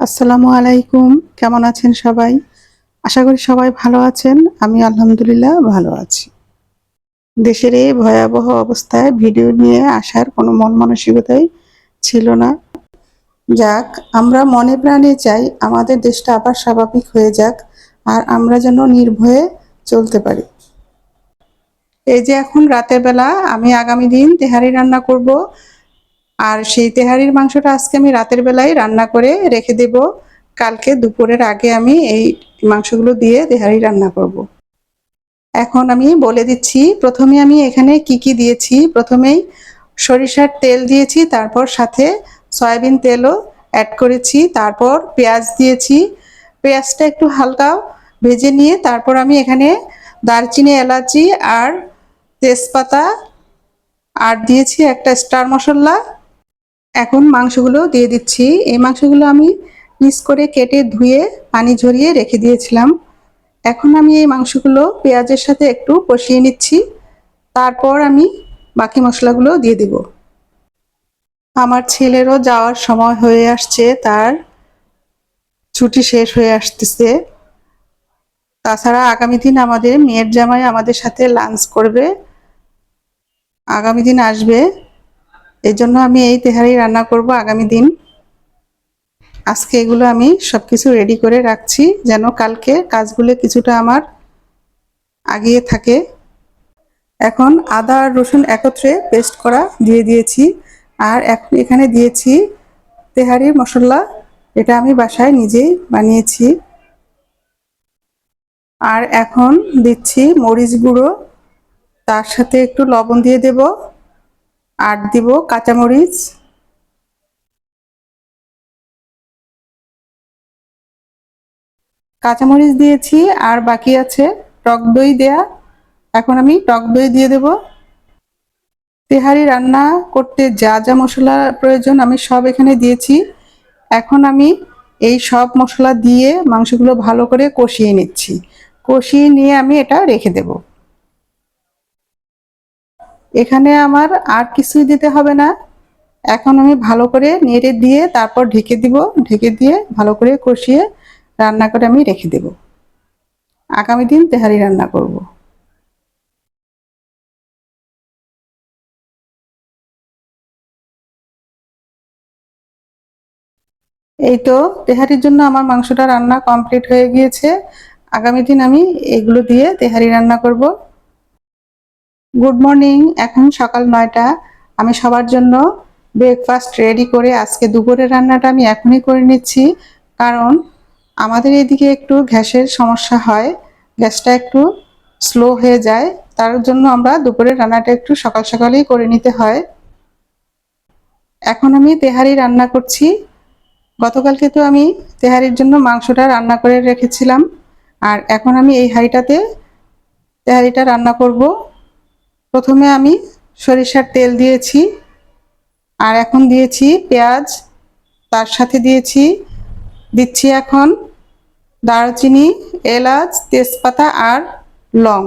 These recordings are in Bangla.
আসসালামু আলাইকুম। কেমন আছেন সবাই? আশা করি সবাই ভালো আছেন। আমি আলহামদুলিল্লাহ ভালো আছি। দেশের এই ভয়াবহ অবস্থায় ভিডিও নিয়ে আসার কোনো মন মানসিকতাই ছিল না। যাক, আমরা মনে প্রাণে চাই আমাদের দেশটা আবার স্বাভাবিক হয়ে যাক আর আমরা যেন নির্ভয়ে চলতে পারি। এই যে এখন রাতের বেলা আমি আগামী দিন তেহারি রান্না করব। আর সেই তেহারির মাংসটা আজকে আমি রাতের বেলায় রান্না করে রেখে দেব। কালকে দুপুরের আগে আমি এই মাংসগুলো দিয়ে তেহারি রান্না করব। এখন আমি বলে দিচ্ছি, প্রথমে আমি এখানে কি কি দিয়েছি? প্রথমেই সরিষার তেল দিয়েছি, তারপর সাথে সয়াবিন তেলও অ্যাড করেছি, তারপর পেঁয়াজ দিয়েছি। পেঁয়াজটা একটু হালকা ভেজে নিয়ে তারপর আমি এখানে দারচিনি, এলাচি আর তেজপাতা আর দিয়েছি একটা স্টার মশলা। এখন মাংসগুলো দিয়ে দিচ্ছি। এই মাংসগুলো আমি পিস করে কেটে ধুয়ে পানি ঝরিয়ে রেখে দিয়েছিলাম। এখন আমি এই মাংসগুলো পেঁয়াজের সাথে একটু কষিয়ে নিচ্ছি। তারপর আমি বাকি মশলাগুলো দিয়ে দেব। আমার ছেলেরও যাওয়ার সময় হয়ে আসছে, তার ছুটি শেষ হয়ে আসতেছে। তাছাড়া আগামী দিন আমাদের মেয়ের জামাই আমাদের সাথে লাঞ্চ করবে। আগামী দিন আসবে। এই জন্য আমি এই তেহারি রান্না করব আগামী দিন। আজকে এগুলো আমি সব কিছু রেডি করে রাখছি, যেন কালকে কাজগুলো কিছুটা আমার আগিয়ে থাকে। এখন আদা আর রসুন একত্রে পেস্ট করা দিয়ে দিয়েছি, আর এখন এখানে দিয়েছি তেহারির মশলা, এটা আমি বাসায় নিজেই বানিয়েছি। আর এখন দিচ্ছি মরিচ গুঁড়ো, তার সাথে একটু লবণ দিয়ে দেব। আর দিব কাঁচামরিচ। কাঁচামরিচ দিয়েছি, আর বাকি আছে টক দই দেয়া। এখন আমি টক দই দিয়ে দেব। তেহারি রান্না করতে যা যা মশলা প্রয়োজন আমি সব এখানে দিয়েছি। এখন আমি এই সব মশলা দিয়ে মাংসগুলো ভালো করে কষিয়ে নিচ্ছি। কষিয়ে নিয়ে আমি এটা রেখে দেব। এখানে আমার আর কিছুই দিতে হবে না। এখন আমি ভালো করে নেড়ে দিয়ে তারপর ঢেকে দিব। ঢেকে দিয়ে ভালো করে কষিয়ে রান্না করে আমি রেখে দেব। আগামী দিন তেহারি রান্না করব। এই তো তেহারির জন্য আমার মাংসটা রান্না কমপ্লিট হয়ে গিয়েছে। আগামী দিন আমি এগুলো দিয়ে তেহারি রান্না করব। গুড মর্নিং এখন সকাল নয়টা। আমি সবার জন্য ব্রেকফাস্ট রেডি করে আজকে দুপুরের রান্নাটা আমি এখনই করে নিচ্ছি। কারণ আমাদের এদিকে একটু গ্যাসের সমস্যা হয়। গ্যাসটা একটু স্লো হয়ে যায়। তার জন্য আমরা দুপুরের রান্নাটা একটু সকাল সকালেই করে নিতে হয়। এখন আমি তেহারি রান্না করছি। গতকালকে তো আমি তেহারির জন্য মাংসটা রান্না করে রেখেছিলাম। আর এখন আমি এই হাঁড়িটাতে তেহারিটা রান্না করব। প্রথমে আমি সরিষার তেল দিয়েছি, আর এখন দিয়েছি পেঁয়াজ, তার সাথে দিয়েছি, দিচ্ছি এখন দারচিনি, এলাচ, তেজপাতা আর লং।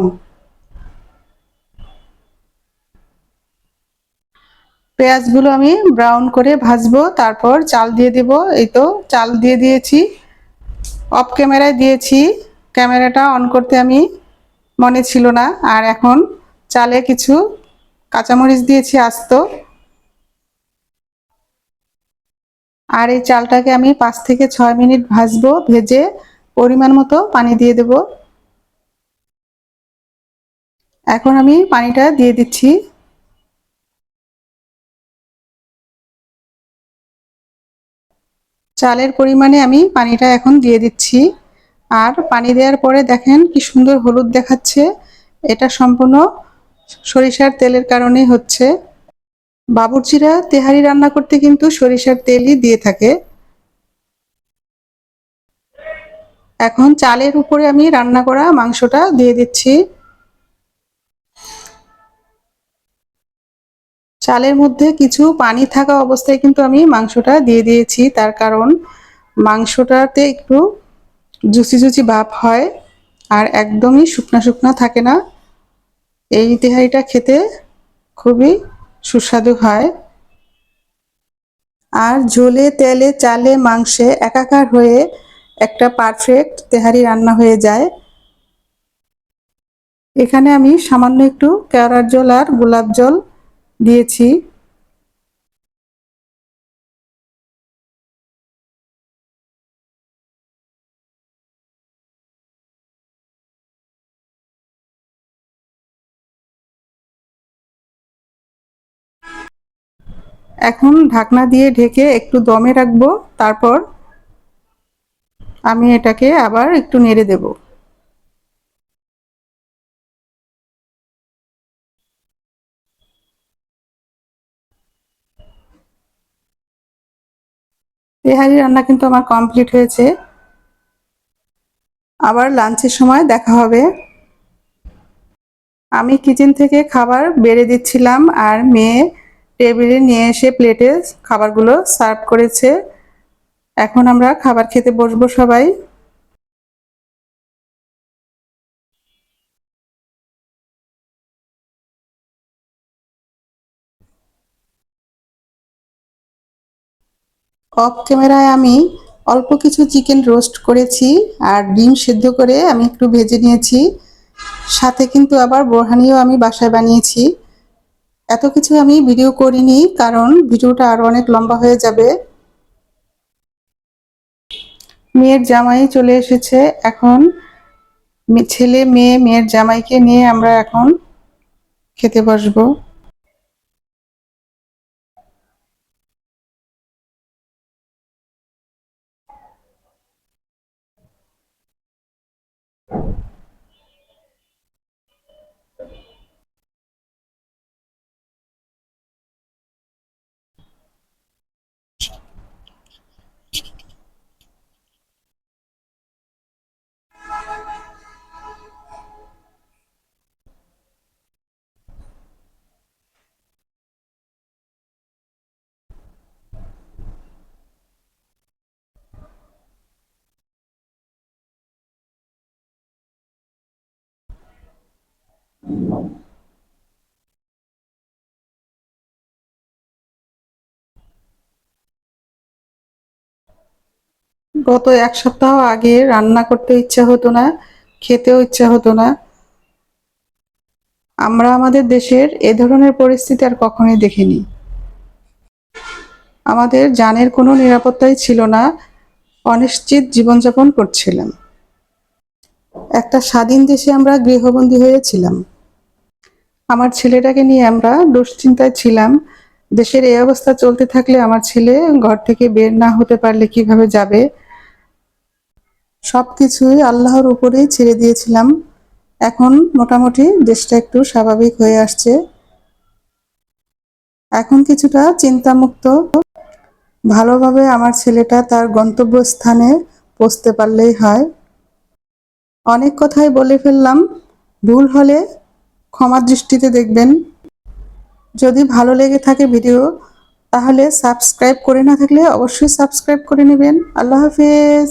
পেঁয়াজগুলো আমি ব্রাউন করে ভাজবো, তারপর চাল দিয়ে দেব, এই তো চাল দিয়ে দিয়েছি। অফ ক্যামেরায় দিয়েছি, ক্যামেরাটা অন করতে আমি মনে ছিল না, আর এখন চালে কিছু কাঁচামরিচ দিয়েছি আস্ত। আর এই চালটাকে আমি পাঁচ থেকে ছয় মিনিট ভাজবো, ভেজে পরিমাণ মতো পানি দিয়ে দেব। এখন আমি পানিটা দিয়ে দিচ্ছি। চালের পরিমাণে আমি পানিটা এখন দিয়ে দিচ্ছি। আর পানি দেওয়ার পরে দেখেন কি সুন্দর হলুদ দেখাচ্ছে। এটা সম্পূর্ণ সরিষার তেলের কারণে হচ্ছে। বাবুর্চিরা তেহারি রান্না করতে কিন্তু সরিষার তেলই দিয়ে থাকে। এখন চালের উপরে আমি রান্না করা মাংসটা দিয়ে দিচ্ছি। চালের মধ্যে কিছু পানি থাকা অবস্থায় কিন্তু আমি মাংসটা দিয়ে দিয়েছি। তার কারণ মাংসটাতে একটু জুচি জুচি ভাব হয় আর একদমই শুকনা শুকনা থাকে না। এই তেহারিটা খেতে খুবই সুস্বাদু হয়। আর ঝোলে, তেলে, চালে, মাংসে একাকার হয়ে একটা পারফেক্ট তেহারি রান্না হয়ে যায়। এখানে আমি সামান্য একটু কেওড়ার জল আর গোলাপ জল দিয়েছি। এখন ঢাকনা দিয়ে ঢেকে একটু দমে রাখব, তারপর আমি এটাকে আবার একটু নেড়ে দেব। তেহারি রান্না কিন্তু আমার কমপ্লিট হয়েছে। আবার লাঞ্চের সময় দেখা হবে। আমি কিচেন থেকে খাবার বেড়ে দিচ্ছিলাম আর মেয়ে টেবিলে নিয়ে এসে প্লেটে খাবারগুলো সার্ভ করেছে। এখন আমরা খাবার খেতে বসবো সবাই। অফ ক্যামেরায় আমি অল্প কিছু চিকেন রোস্ট করেছি আর ডিম সেদ্ধ করে আমি একটু ভেজে নিয়েছি। সাথে কিন্তু আবার বোরহানিও আমি বাসায় বানিয়েছি। এত কিছু আমি ভিডিও করিনি, কারণ ভিডিওটা আরও অনেক লম্বা হয়ে যাবে। মেয়ের জামাই চলে এসেছে। এখন ছেলে, মেয়ে, মেয়ের জামাইকে নিয়ে আমরা এখন খেতে বসবো। গত এক সপ্তাহ আগে রান্না করতে ইচ্ছা হতো না, খেতেও ইচ্ছা হতো না। আমরা আমাদের দেশের এ ধরনের পরিস্থিতি আর কখনোই দেখিনি। আমাদের জানের কোনো নিরাপত্তাই ছিল না, অনিশ্চিত জীবনযাপন করছিলাম। একটা স্বাধীন দেশে আমরা গৃহবন্দী হয়েছিলাম। আমার ছেলেটাকে নিয়ে আমরা দুশ্চিন্তায় ছিলাম। দেশের এই অবস্থা চলতে থাকলে আমার ছেলে ঘর থেকে বের না হতে পারলে কীভাবে যাবে? সব কিছুই আল্লাহর উপরেই ছেড়ে দিয়েছিলাম। এখন মোটামুটি দেশটা একটু স্বাভাবিক হয়ে আসছে। এখন কিছুটা চিন্তামুক্ত। ভালোভাবে আমার ছেলেটা তার গন্তব্যস্থানে পৌঁছতে পারলেই হয়। অনেক কথাই বলে ফেললাম। ভুল হলে ক্ষমা দৃষ্টিতে দেখবেন। যদি ভালো লেগে থাকে ভিডিও, তাহলে সাবস্ক্রাইব করে না থাকলে অবশ্যই সাবস্ক্রাইব করে নেবেন। আল্লাহ হাফিজ।